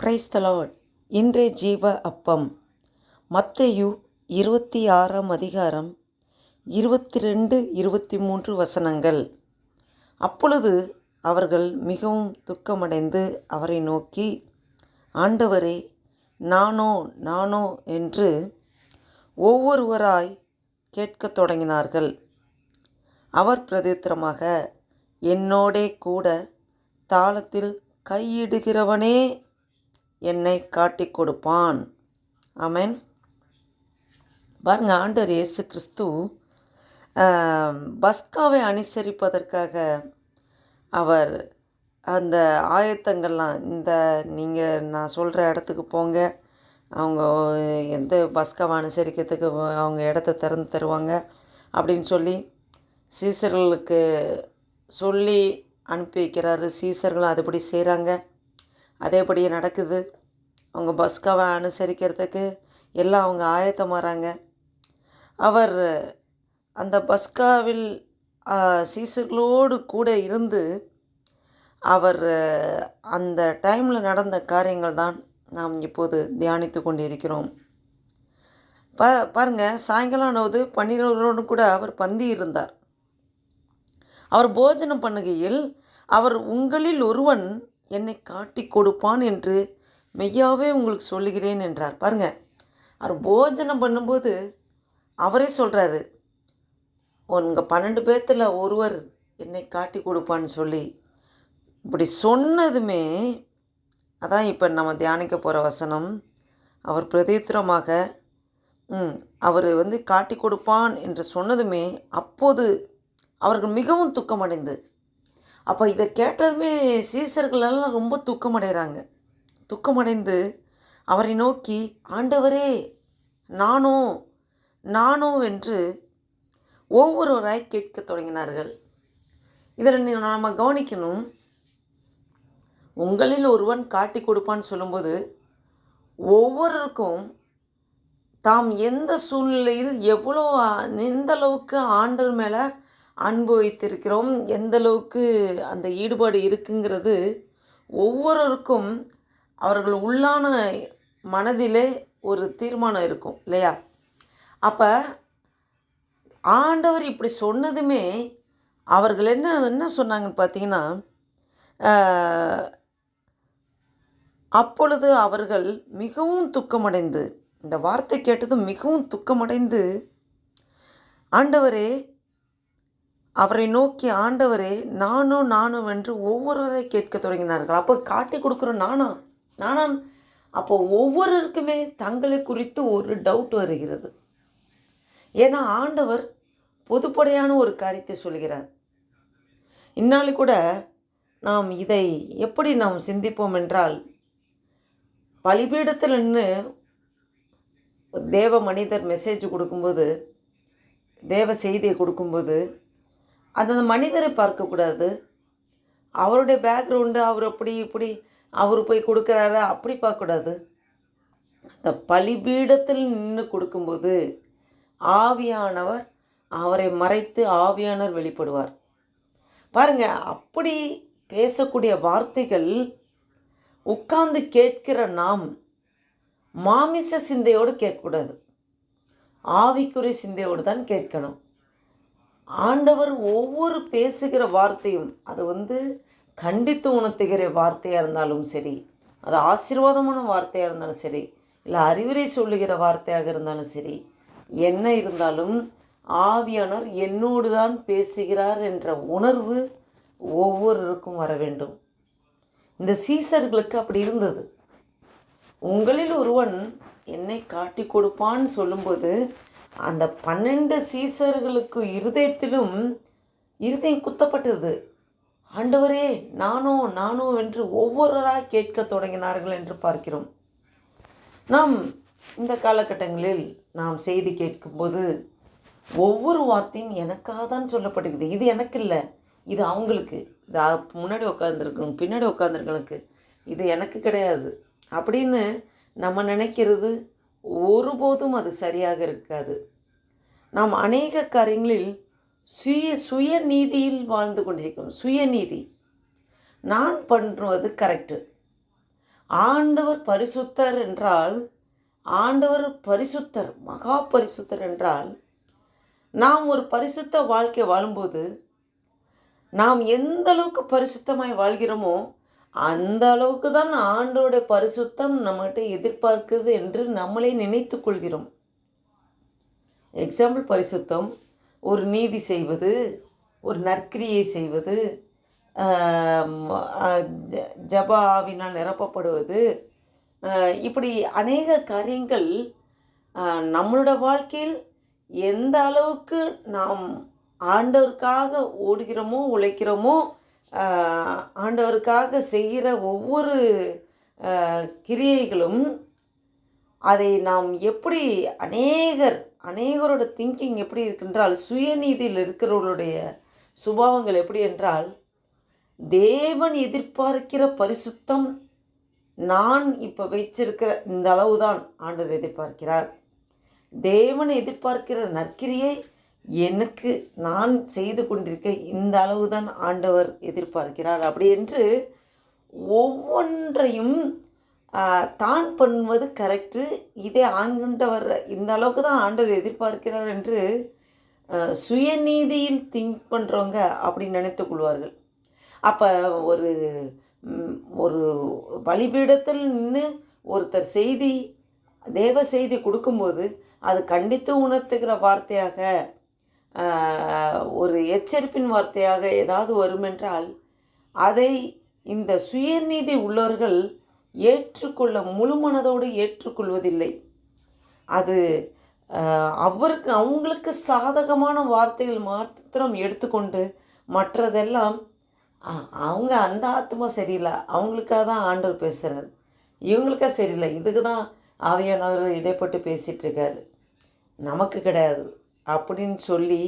Price தலாட் இன்றைய ஜீவ அப்பம். மத்தையு இருபத்தி ஆறாம் அதிகாரம் இருபத்தி ரெண்டு இருபத்தி மூன்று வசனங்கள். அப்பொழுது அவர்கள் மிகவும் துக்கமடைந்து அவரை நோக்கி ஆண்டவரே நானோ நானோ என்று ஒவ்வொருவராய் கேட்கத் தொடங்கினார்கள். அவர் பிரதித்திரமாக என்னோடே கூட தாளத்தில் கையிடுகிறவனே என்னை காட்டி கொடுப்பான். ஆமென். பாருங்க ஆண்டவர் இயேசு கிறிஸ்து பஸ்காவை அனுசரிப்பதற்காக அவர் அந்த ஆயத்தங்கள்லாம் இந்த நீங்கள் நான் சொல்கிற இடத்துக்கு போங்க. அவங்க எந்த பஸ்காவை அனுசரிக்கிறதுக்கு அவங்க இடத்த திறந்து தருவாங்க அப்படின்னு சொல்லி சீசர்களுக்கு சொல்லி அனுப்பி வைக்கிறாரு. சீசர்களும் அதுபடி செய்கிறாங்க அதேபடியே நடக்குது. அவங்க பஸ்காவை அனுசரிக்கிறதுக்கு எல்லாம் அவங்க ஆயத்தமாகறாங்க அவர் அந்த பஸ்காவில் சீசர்களோடு கூட இருந்து அவர் அந்த டைமில் நடந்த காரியங்கள் தான் நாம் இப்போது தியானித்து கொண்டிருக்கிறோம். பா பாருங்க சாயங்காலம் ஆனது பன்னிரவரோடு கூட அவர் பந்தி இருந்தார். அவர் போஜனம் பண்ணுகையில் அவர் உங்களில் ஒருவன் என்னை காட்டி கொடுப்பான் என்று மெய்யாவே உங்களுக்கு சொல்லுகிறேன் என்றார். பாருங்க அவர் போஜனம் பண்ணும்போது அவரே சொல்கிறாரு உங்கள் பன்னெண்டு பேர்த்தில் ஒருவர் என்னை காட்டி கொடுப்பான்னு சொல்லி. இப்படி சொன்னதுமே அதான் இப்போ நம்ம தியானிக்க போகிற வசனம். அவர் பிரதித்திரமாக ம் அவர் வந்து காட்டி கொடுப்பான் என்று சொன்னதுமே அப்போது அவர்கள் மிகவும் துக்கமடைந்து அப்போ இதை கேட்டதுமே சீசர்களெல்லாம் ரொம்ப துக்கமடைகிறாங்க துக்கமடைந்து அவரை நோக்கி ஆண்டவரே நானோ நானோ என்று ஒவ்வொருவராய் கேட்கத் தொடங்கினார்கள். இதில் நாம் கவனிக்கணும். உங்களில் ஒருவன் காட்டி கொடுப்பான்னு சொல்லும்போது ஒவ்வொருவருக்கும் தாம் எந்த சூழ்நிலையில் எவ்வளோ எந்த அளவுக்கு ஆண்டவர் மேலே அனுபவித்திருக்கிறோம் எந்தளவுக்கு எந்த அளவுக்கு அந்த ஈடுபாடு இருக்குங்கிறது ஒவ்வொருவருக்கும் அவர்கள் உள்ளான மனதிலே ஒரு தீர்மானம் இருக்கும் இல்லையா? அப்போ ஆண்டவர் இப்படி சொன்னதுமே அவர்கள் என்ன என்ன சொன்னாங்கன்னு பார்த்தீங்கன்னா அப்பொழுது அவர்கள் மிகவும் துக்கமடைந்து இந்த வார்த்தை கேட்டதும் மிகவும் துக்கமடைந்து ஆண்டவரே அவரை நோக்கி ஆண்டவரே நானும் நானும் என்று ஒவ்வொருவரை கேட்க தொடங்கினார்கள். அப்போ காட்டி கொடுக்குற நானா? நானா? அப்போ ஒவ்வொருவருக்குமே தங்களை குறித்து ஒரு டவுட் வருகிறது. ஏன்னா ஆண்டவர் பொதுப்படையான ஒரு காரியத்தை சொல்கிறார். இந்நாளி கூட நாம் இதை எப்படி நாம் சிந்திப்போம் என்றால் பலிபீடத்தில் நின்று தேவ மனிதர் மெசேஜ் கொடுக்கும்போது தேவ செய்தியை கொடுக்கும்போது அந்த மனிதரை பார்க்கக்கூடாது அவருடைய பேக்ரவுண்டு அவர் அப்படி இப்படி அவர் போய் கொடுக்குறாரு அப்படி பார்க்கக்கூடாது அந்த பலிபீடத்தில் நின்று கொடுக்கும்போது ஆவியானவர் அவரை மறைத்து ஆவியானவர் வெளிப்படுவார். பாருங்க அப்படி பேசக்கூடிய வார்த்தைகள் உட்கார்ந்து கேட்கிற நாம் மாமிச சிந்தையோடு கேட்கக்கூடாது. ஆவிக்குரிய சிந்தையோடு தான் கேட்கணும். ஆண்டவர் ஒவ்வொரு பேசுகிற வார்த்தையும் அது வந்து கண்டித்து உணர்த்துகிற வார்த்தையாக இருந்தாலும் சரி அது ஆசீர்வாதமான வார்த்தையாக இருந்தாலும் சரி இல்லை அறிவுரை சொல்லுகிற வார்த்தையாக இருந்தாலும் சரி என்ன இருந்தாலும் ஆவியானவர் என்னோடு தான் பேசுகிறார் என்ற உணர்வு ஒவ்வொருவருக்கும் வர வேண்டும். இந்த சீசர்களுக்கு அப்படி இருந்தது. உங்களில் ஒருவன் என்னை காட்டி கொடுப்பான்னு சொல்லும்போது அந்த பன்னெண்டு சீசர்களுக்கு இருதயத்திலும் இருதயம் குத்தப்பட்டது. ஆண்டவரே நானோ நானோ என்று ஒவ்வொருவராக கேட்க தொடங்கினார்கள் என்று பார்க்கிறோம். நாம் இந்த காலகட்டங்களில் நாம் செய்தி கேட்கும்போது ஒவ்வொரு வார்த்தையும் எனக்காக தான் சொல்லப்படுகிறது. இது எனக்கு இல்லை இது அவங்களுக்கு. இது முன்னாடி உட்காந்துருக்கணும் பின்னாடி உட்காந்துருக்கணுக்கு இது எனக்கு கிடையாது. அப்படின்னு நம்ம நினைக்கிறது ஒருபோதும் அது சரியாக இருக்காது. நாம் அநேக காரியங்களில் சுய சுயநீதியில் வாழ்ந்து கொண்டிருக்கிறோம். சுயநீதி நான் பண்ணுறது கரெக்டு ஆண்டவர் பரிசுத்தர் என்றால் ஆண்டவர் பரிசுத்தர் மகா பரிசுத்தர் என்றால் நாம் ஒரு பரிசுத்த வாழ்க்கை வாழும்போது நாம் எந்த அளவுக்கு பரிசுத்தமாய் வாழ்கிறோமோ அந்த அளவுக்கு தான் ஆண்டோடைய பரிசுத்தம் நம்மகிட்ட எதிர்பார்க்குது என்று நம்மளே நினைத்து கொள்கிறோம். எக்ஸாம்பிள் பரிசுத்தம். ஒரு நீதி செய்வது ஒரு நற்கிரியை செய்வது ஆம், ஜப ஆவினால் நிரப்பப்படுவது இப்படி அநேக காரியங்கள் நம்மளோட வாழ்க்கையில் எந்த அளவுக்கு நாம் ஆண்டவருக்காக ஓடுகிறோமோ உழைக்கிறோமோ ஆண்டவருக்காக செய்கிற ஒவ்வொரு கிரியைகளும் அதை நாம் எப்படி அநேகர் அநேகரோட திங்கிங் எப்படி இருக்கின்றால் சுயநீதியில் இருக்கிறவர்களுடைய சுபாவங்கள் எப்படி என்றால் தேவன் எதிர்பார்க்கிற பரிசுத்தம் நான் இப்போ வச்சிருக்கிற இந்த அளவு தான் ஆண்டவர் எதிர்பார்க்கிறார். தேவன் எதிர்பார்க்கிற நற்கிரியை எனக்கு நான் செய்து கொண்டிருக்க இந்த அளவு தான் ஆண்டவர் எதிர்பார்க்கிறார். அப்படி என்று ஒவ்வொன்றையும் தான் பண்ணுவது கரெக்டு இதே ஆண்டவர் இந்த அளவுக்கு தான் ஆண்டவர் எதிர்பார்க்கிறார் என்று சுயநீதியில் திங்க் பண்ணுறவங்க அப்படி நினைத்து கொள்வார்கள். அப்போ ஒரு ஒரு பலிபீடத்தில் நின்று ஒருத்தர் செய்தி தேவ செய்தி கொடுக்கும்போது அது கண்டித்து உணர்த்துகிற வார்த்தையாக ஒரு எச்சரிப்பின் வார்த்தையாக ஏதாவது வருமென்றால் அதை இந்த சுயநீதி உள்ளவர்கள் ஏற்றுக்கொள்ள முழு மனதோடு ஏற்றுக்கொள்வதில்லை. அது அவருக்கு அவங்களுக்கு சாதகமான வார்த்தைகள் மாத்திரம் எடுத்துக்கொண்டு மற்றதெல்லாம் அவங்க அந்த ஆத்மா சரியில்லை. அவங்களுக்காக தான் ஆண்டவர் பேசுகிறார் இவங்களுக்கா சரியில்லை. இதுக்கு தான் ஆவியானவர்கள் இடைப்பட்டு பேசிகிட்ருக்காரு நமக்கு கிடையாது. அப்படின்னு சொல்லி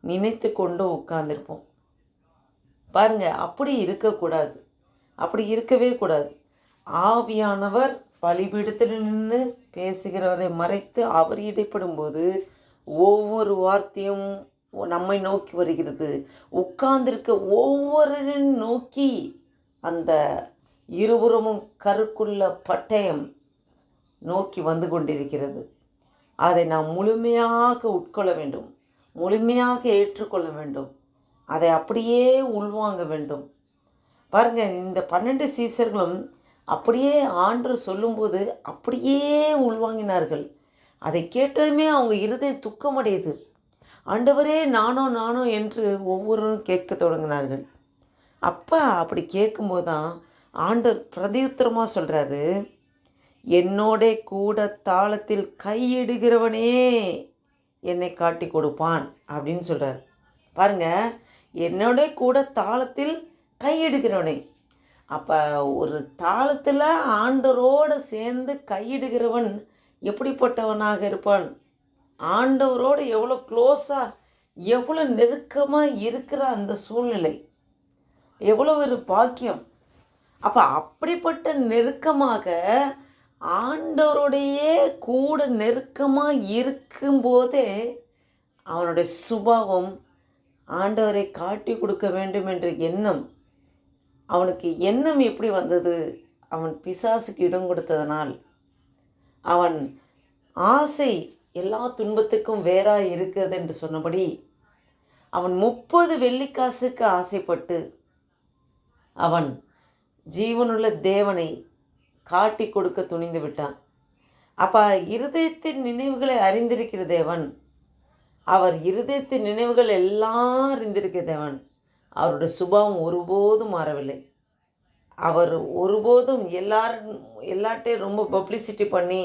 நினைத்து கொண்டு உட்காந்துருப்போம் பாருங்க அப்படி இருக்கக்கூடாது. அப்படி இருக்கவே கூடாது. ஆவியானவர் பலிபீடத்தில் நின்று பேசுகிறவரை மறைத்து அவர் இடைப்படும்போது ஒவ்வொரு வார்த்தையும் நம்மை நோக்கி வருகிறது. உட்கார்ந்திருக்க ஒவ்வொருவரையும் நோக்கி அந்த இருபுறமும் கருக்குள்ள பட்டயம் நோக்கி வந்து கொண்டிருக்கிறது. அதை நாம் முழுமையாக உட்கொள்ள வேண்டும். முழுமையாக ஏற்றுக்கொள்ள வேண்டும். அதை அப்படியே உள்வாங்க வேண்டும். பாருங்க இந்த பன்னெண்டு சீசர்களும் அப்படியே ஆண்டு சொல்லும்போது அப்படியே உள்வாங்கினார்கள். அதை கேட்டதுமே அவங்க இருதயம் துக்கமடையுது. ஆண்டவரே நானோ நானோ என்று ஒவ்வொருவரும் கேட்க தொடங்கினார்கள். அப்போ அப்படி கேட்கும்போது தான் ஆண்டவர் பிரதியுத்தரமாக சொல்கிறாரு என்னோட கூட தாளத்தில் கையிடுகிறவனே என்னை காட்டி கொடுப்பான் அப்படின்னு சொல்கிறார் பாருங்க என்னோட கூட தாளத்தில் கையிடுகிறவனே. அப்போ ஒரு தாளத்தில் ஆண்டவரோடு சேர்ந்து கையிடுகிறவன் எப்படிப்பட்டவனாக இருப்பான்? ஆண்டவரோடு எவ்வளோ க்ளோஸாக எவ்வளோ நெருக்கமாக இருக்கிற அந்த சூழ்நிலை. எவ்வளோ ஒரு பாக்கியம். அப்போ அப்படிப்பட்ட நெருக்கமாக ஆண்டவருடையே கூட நெருக்கமாக இருக்கும்போதே அவனுடைய சுபாவம் ஆண்டவரை காட்டி கொடுக்க வேண்டும் என்ற எண்ணம் அவனுக்கு எண்ணம் எப்படி வந்தது? அவன் பிசாசுக்கு இடம் கொடுத்ததனால். அவன் ஆசை எல்லா துன்பத்துக்கும் வேறாக இருக்கிறது என்று சொன்னபடி அவன் முப்பது வெள்ளிக்காசுக்கு ஆசைப்பட்டு அவன் ஜீவனுள்ள தேவனை காட்டி கொடுக்க துணிந்து விட்டான். அப்போ இருதயத்தின் நினைவுகளை அறிந்திருக்கிற தேவன். அவர் இருதயத்தின் நினைவுகள் எல்லாம் அறிந்திருக்கிற தேவன். அவருடைய சுபாவம் ஒருபோதும் மாறவில்லை. அவர் ஒருபோதும் எல்லாரும் எல்லாட்டையும் ரொம்ப பப்ளிசிட்டி பண்ணி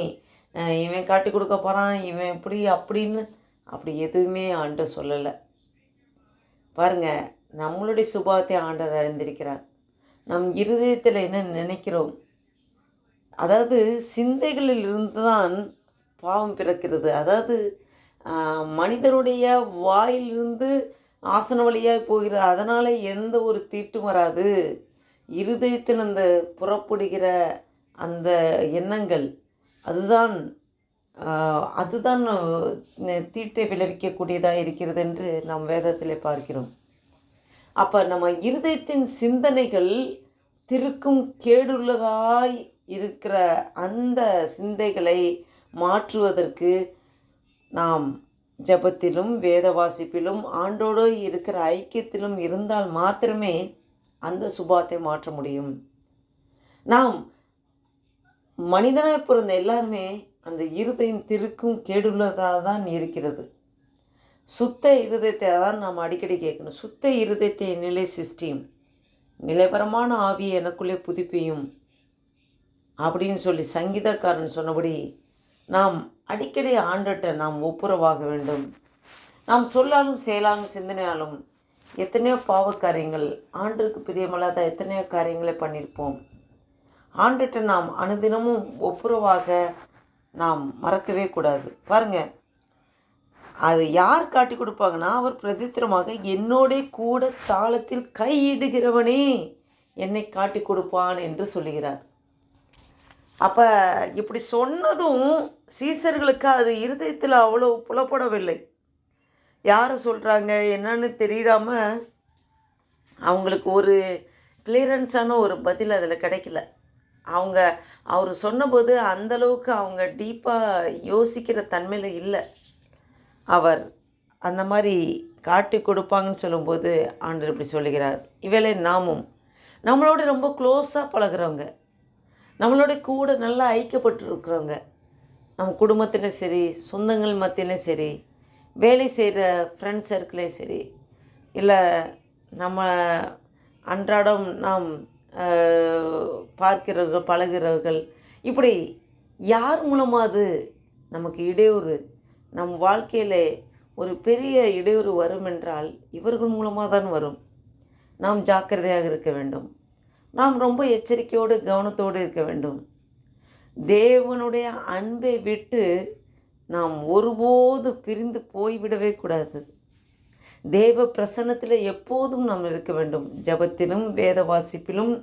இவன் காட்டி கொடுக்க போகிறான் இவன் இப்படி அப்படின்னு அப்படி எதுவுமே ஆண்டு சொல்லலை. பாருங்க நம்மளுடைய சுபாவத்தை ஆண்டவர் அறிந்திருக்கிறார். நம் இருதயத்தில் என்ன நினைக்கிறோம்? அதாவது சிந்தைகளில் இருந்து தான் பாவம் பிறக்கிறது. அதாவது மனிதனுடைய வாயிலிருந்து ஆசன வழியாக போகிறது அதனால் எந்த ஒரு தீட்டும் வராது. இருதயத்தில் அந்த புறப்படுகிற அந்த எண்ணங்கள் அதுதான் அதுதான் தீட்டை விளைவிக்கக்கூடியதாக இருக்கிறது என்று நாம் வேதத்தில் பார்க்கிறோம். அப்போ நம்ம இருதயத்தின் சிந்தனைகள் திருக்கும் கேடுள்ளதாய் இருக்கிற அந்த சிந்தைகளை மாற்றுவதற்கு நாம் ஜெபத்திலும் வேத வாசிப்பிலும் ஆண்டோடு இருக்கிற ஐக்கியத்திலும் இருந்தால் மாத்திரமே அந்த சுபாத்தை மாற்ற முடியும். நாம் மனிதனாக பிறந்த எல்லாருமே அந்த இருதயம் திருக்கும் கேடுள்ளதாக தான் இருக்கிறது. சுத்த இருதயத்தை தான் நாம் அடிக்கடி கேட்கணும். சுத்த இருதயத்தை நிலை சிஸ்டீம் நிலைபரமான ஆவியை எனக்குள்ளே புதுப்பியும். அப்படின்னு சொல்லி சங்கீதக்காரன் சொன்னபடி நாம் அடிக்கடி ஆண்டுகிட்ட நாம் ஒப்புரவாக வேண்டும். நாம் சொல்லாலும் செயலாலும் சிந்தனையாலும் எத்தனையோ பாவ காரியங்கள் ஆண்டுக்கு பிரியமில்லாத எத்தனையோ காரியங்களை பண்ணியிருப்போம். ஆண்டுகிட்ட நாம் அனுதினமும் ஒப்புரவாக நாம் மறக்கவே கூடாது. பாருங்க அது யார் காட்டி கொடுப்பாங்கன்னா அவர் பிரதித்திரமாக என்னோட கூட தாளத்தில் கையிடுகிறவனே என்னை காட்டி கொடுப்பான் என்று சொல்லுகிறார். அப்போ இப்படி சொன்னதும் சீசர்களுக்கு அது இருதயத்தில் அவ்வளோ புலப்படவில்லை. யார் சொல்கிறாங்க என்னன்னு தெரியாமல் அவங்களுக்கு ஒரு கிளியரன்ஸான ஒரு பதில் அதில் கிடைக்கல. அவங்க அவர் சொன்னபோது அந்தளவுக்கு அவங்க டீப்பாக யோசிக்கிற தன்மையில் இல்லை. அவர் அந்த மாதிரி காட்டி கொடுப்பாங்கன்னு சொல்லும்போது ஆண்டர் இப்படி சொல்லுகிறார். இவேளை நாமும் நம்மளோட ரொம்ப க்ளோஸாக பழகுறவங்க. நம்மளோட கூட நல்லா ஐக்கியப்பட்டுருக்குறவங்க. நம்ம குடும்பத்திலும் சரி சொந்தங்கள் மத்தியிலும் சரி வேலை செய்கிற ஃப்ரெண்ட்ஸ் சர்க்கிளையும் சரி இல்லை நம்ம அன்றாடம் நாம் பார்க்கிறவர்கள் பழகிறவர்கள் இப்படி யார் மூலமாக அது நமக்கு இடையூறு? நம் வாழ்க்கையில் ஒரு பெரிய இடையூறு வரும் என்றால் இவர்கள் மூலமாக தான் வரும். நாம் ஜாக்கிரதையாக இருக்க வேண்டும். நாம் ரொம்ப எச்சரிக்கையோடு கவனத்தோடு இருக்க வேண்டும். தேவனுடைய அன்பை விட்டு நாம் ஒருபோது பிரிந்து போய்விடவே கூடாது. தேவ பிரசன்னத்தில் எப்போதும் நாம் இருக்க வேண்டும். ஜெபத்திலும் வேத வாசிப்பிலும்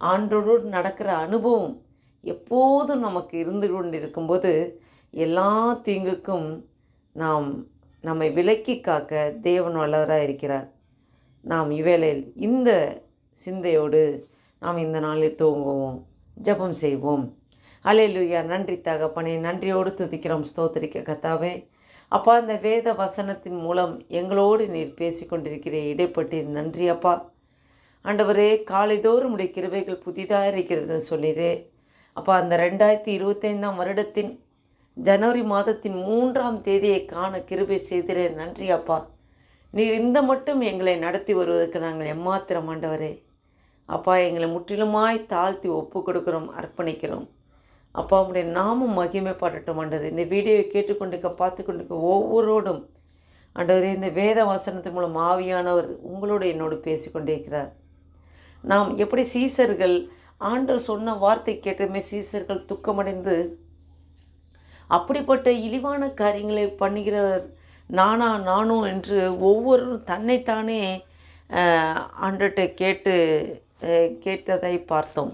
ஆண்டோடு நடக்கிற அனுபவம் எப்போதும் நமக்கு இருந்து கொண்டு இருக்கும்போது எல்லா தீங்குக்கும் நாம் நம்மை விலக்கி காக்க தேவன் வல்லவராக இருக்கிறார் நாம் இவ்வேளையில் இந்த சிந்தையோடு நாம் இந்த நாளில் தூங்குவோம் ஜெபம் செய்வோம். அல்லேலூயா நன்றி தகப்பனே நன்றியோடு துதிக்கிறோம் ஸ்தோத்திரிக்க கத்தாவே. அப்பா இந்த வேத வசனத்தின் மூலம் எங்களோடு நீர் பேசிக்கொண்டிருக்கிற இடைப்பட்டீர். நன்றி அப்பா. ஆண்டவரே காலைதோறும் உடைய கிருவைகள் புதிதாக இருக்கிறதுன்னு சொல்லிடு அப்பா அந்த ரெண்டாயிரத்தி இருபத்தைந்தாம் வருடத்தின் ஜனவரி மாதத்தின் மூன்றாம் தேதியை காண கிருபை செய்திரே நன்றி அப்பா. நீர் இந்த மட்டும் எங்களை நடத்தி வருவதற்கு நாங்கள் எம்மாத்திரம் ஆண்டவரே. அப்பா எங்களை முற்றிலுமாய் தாழ்த்தி ஒப்பு கொடுக்குறோம் அர்ப்பணிக்கிறோம். அப்பா உடைய நாமும் மகிமைப்படட்டும் ஆண்டது இந்த வீடியோவை கேட்டுக்கொண்டிருக்க பார்த்து கொண்டிருக்க ஒவ்வொருவரோடும் ஆண்டவரே இந்த வேத வாசனத்தின் மூலம் ஆவியானவர் உங்களோடு என்னோடு பேசிக்கொண்டிருக்கிறார். நாம் எப்படி சீசர்கள் ஆண்டவர் சொன்ன வார்த்தை கேட்டதுமே சீசர்கள் துக்கமடைந்து அப்படிப்பட்ட இழிவான காரியங்களை பண்ணுகிறவர் நானா நானும் என்று ஒவ்வொரு தன்னைத்தானே ஆண்டர்கிட்ட கேட்டு கேட்டதை பார்த்தோம்.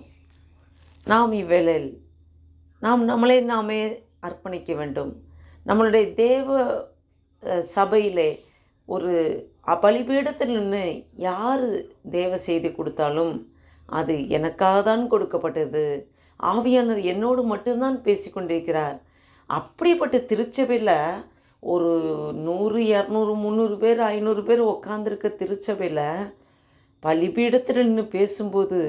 நாம் இவ்வேளையில் நாம் நம்மளை நாமே அர்ப்பணிக்க வேண்டும். நம்மளுடைய தேவ சபையிலே ஒரு பலிபீடத்தில் நின்று யார் தேவ செய்தி கொடுத்தாலும் அது எனக்காக தான் கொடுக்கப்பட்டது. ஆவியானவர் என்னோடு மட்டும்தான் பேசிக்கொண்டிருக்கிறார் அப்படிப்பட்ட திருச்சபையில் ஒரு நூறு இரநூறு முந்நூறு பேர் ஐநூறு பேர் உட்காந்துருக்க திருச்சபையில் பலிபீடத்தில் நின்று பேசும்போது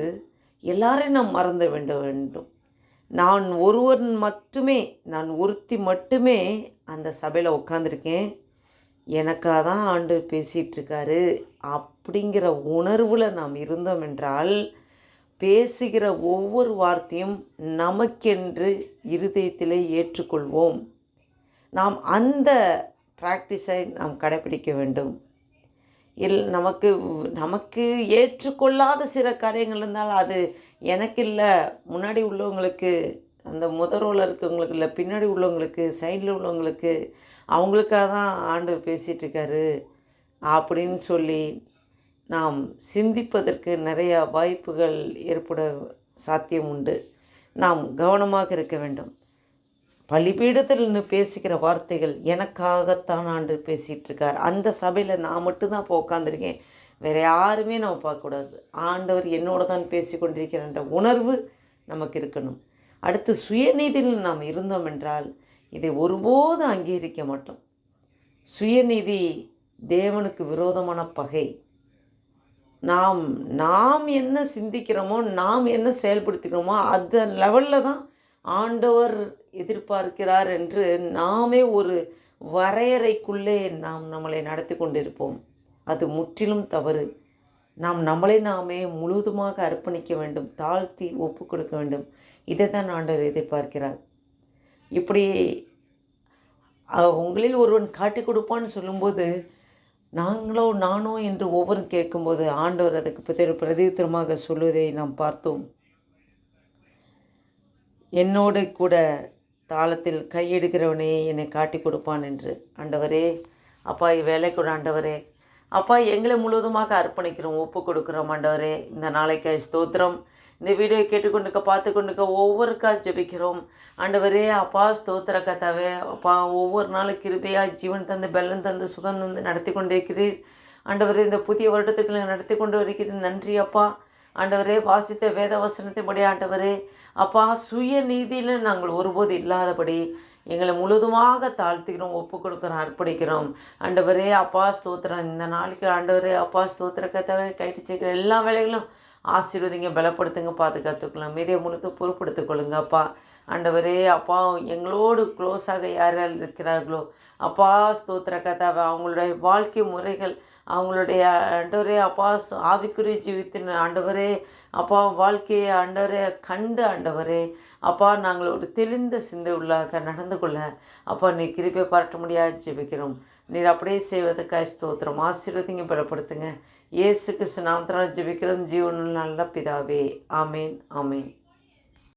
எல்லாரையும் நாம் மறந்து வேண்ட வேண்டும். நான் ஒருவன் மட்டுமே நான் ஒருத்தி மட்டுமே அந்த சபையில் உட்காந்துருக்கேன் எனக்காக தான் ஆண்டு பேசிகிட்ருக்காரு அப்படிங்கிற உணர்வில் நாம் இருந்தோம் என்றால் பேசுகிற ஒவ்வொரு வார்த்தையும் நமக்கென்று இருதயத்திலே ஏற்றுக்கொள்வோம். நாம் அந்த ப்ராக்டிஸை நாம் கடைப்பிடிக்க வேண்டும். இல் நமக்கு நமக்கு ஏற்றுக்கொள்ளாத சில காரியங்கள் இருந்தால் அது எனக்கு இல்லை முன்னாடி உள்ளவங்களுக்கு அந்த முத ரோல இருக்கவங்களுக்கு இல்லை பின்னாடி உள்ளவங்களுக்கு சைடில் உள்ளவங்களுக்கு அவங்களுக்காக தான் ஆண்டு பேசிகிட்ருக்காரு அப்படின்னு சொல்லி நாம் சிந்திப்பதற்கு நிறையா வாய்ப்புகள் ஏற்பட சாத்தியம் உண்டு. நாம் கவனமாக இருக்க வேண்டும். பலிபீடத்தில் நின்று பேசிக்கிற வார்த்தைகள் எனக்காகத்தான் ஆண்டு பேசிகிட்டு இருக்கார் அந்த சபையில் நான் மட்டும்தான் இப்போ உட்காந்துருக்கேன் வேறு யாருமே நம்ம பார்க்கக்கூடாது. ஆண்டவர் என்னோட தான் பேசி கொண்டிருக்கிறன்ற உணர்வு நமக்கு இருக்கணும். அடுத்து சுயநீதியில் நாம் இருந்தோம் என்றால் இதை ஒருபோதும் அங்கீகரிக்க மாட்டோம். சுயநீதி தேவனுக்கு விரோதமான பகை. நாம் நாம் என்ன சிந்திக்கிறோமோ நாம் என்ன செயல்படுத்திக்கிறோமோ அந்த லெவலில் தான் ஆண்டவர் எதிர்பார்க்கிறார் என்று நாமே ஒரு வரையறைக்குள்ளே நாம் நம்மளை நடத்தி கொண்டிருப்போம். அது முற்றிலும் தவறு. நாம் நம்மளை நாமே முழுவதுமாக அர்ப்பணிக்க வேண்டும் தாழ்த்தி ஒப்பு கொடுக்க வேண்டும். இதை தான் ஆண்டவர் எதிர்பார்க்கிறார். இப்படி உங்களில் ஒருவன் காட்டி கொடுப்பான்னு சொல்லும்போது நாங்களோ நானோ என்று ஒவ்வொரு கேட்கும்போது ஆண்டவர் அதுக்கு பிரதி பிரதித்திரமாக சொல்வதை நாம் பார்த்தோம். என்னோடு கூட தாளத்தில் கையெடுக்கிறவனே என்னை காட்டி கொடுப்பான் என்று. ஆண்டவரே அப்பா வேலை கூட ஆண்டவரே. அப்பா எங்களை முழுவதுமாக அர்ப்பணிக்கிறோம் ஒப்பு கொடுக்குறோம் ஆண்டவரே. இந்த நாளைக்கு ஸ்தோத்திரம். இந்த வீடியோ கேட்டுக்கொண்டுக்க பார்த்து கொண்டுக்க ஒவ்வொருக்கா ஜெபிக்கிறோம். ஆண்டவரே அப்பா ஸ்தோத்திர கதாவே அப்பா ஒவ்வொரு நாளும் கிருபையாக ஜீவன் தந்து பெல்லம் தந்து சுகம் தந்து நடத்தி கொண்டிருக்கிறீர் ஆண்டவரே இந்த புதிய வருடத்துக்குள்ள நடத்தி கொண்டு வருகிறேன் நன்றி அப்பா. ஆண்டவரே வாசித்த வேத வசனத்தின்படி ஆண்டவரே அப்பா சுய நீதியில் நாங்கள் ஒருபோது இல்லாதபடி எங்களை முழுதுமாக தாழ்த்துக்கிறோம் ஒப்பு கொடுக்குறோம் அர்ப்பணிக்கிறோம். ஆண்டவரே அப்பா ஸ்தோத்திரம். இந்த நாளைக்கு ஆண்டவரே அப்பா ஸ்தோத்திர கத்தாவே கைட்டு சேர்க்கிற எல்லா வேலைகளும் ஆசீர்வதிங்க பலப்படுத்துங்க பாதுகாத்துக்கலாம். மீதியை முழுத்து பொறுப்படுத்திக் கொள்ளுங்க அப்பா. ஆண்டவரே அப்பா எங்களோடு க்ளோஸாக யார் யார் இருக்கிறார்களோ அப்பா ஸ்தோத்திர கதாவை அவங்களுடைய வாழ்க்கை முறைகள் அவங்களுடைய ஆண்டவரே அப்பா ஆவிக்குரிய ஜீவித்தின் ஆண்டவரே அப்பா வாழ்க்கையை ஆண்டவரே கண்டு ஆண்டவரே. அப்பா நாங்கள் ஒரு தெளிந்த சிந்தை உள்ளாக நடந்து கொள்ள அப்பா நீ கிருப்பை பாராட்ட முடியாது ஜெபிக்கிறோம். நீர் அப்படியே செய்வதற்காக ஸ்தோத்திரம். ஆசீர்வதிங்க பலப்படுத்துங்க. இயேசு கிறிஸ்து நாமத்தினால் ஜெபிக்கிறோம். ஜீவனில் நல்ல பிதாவே. ஆமேன் ஆமேன்.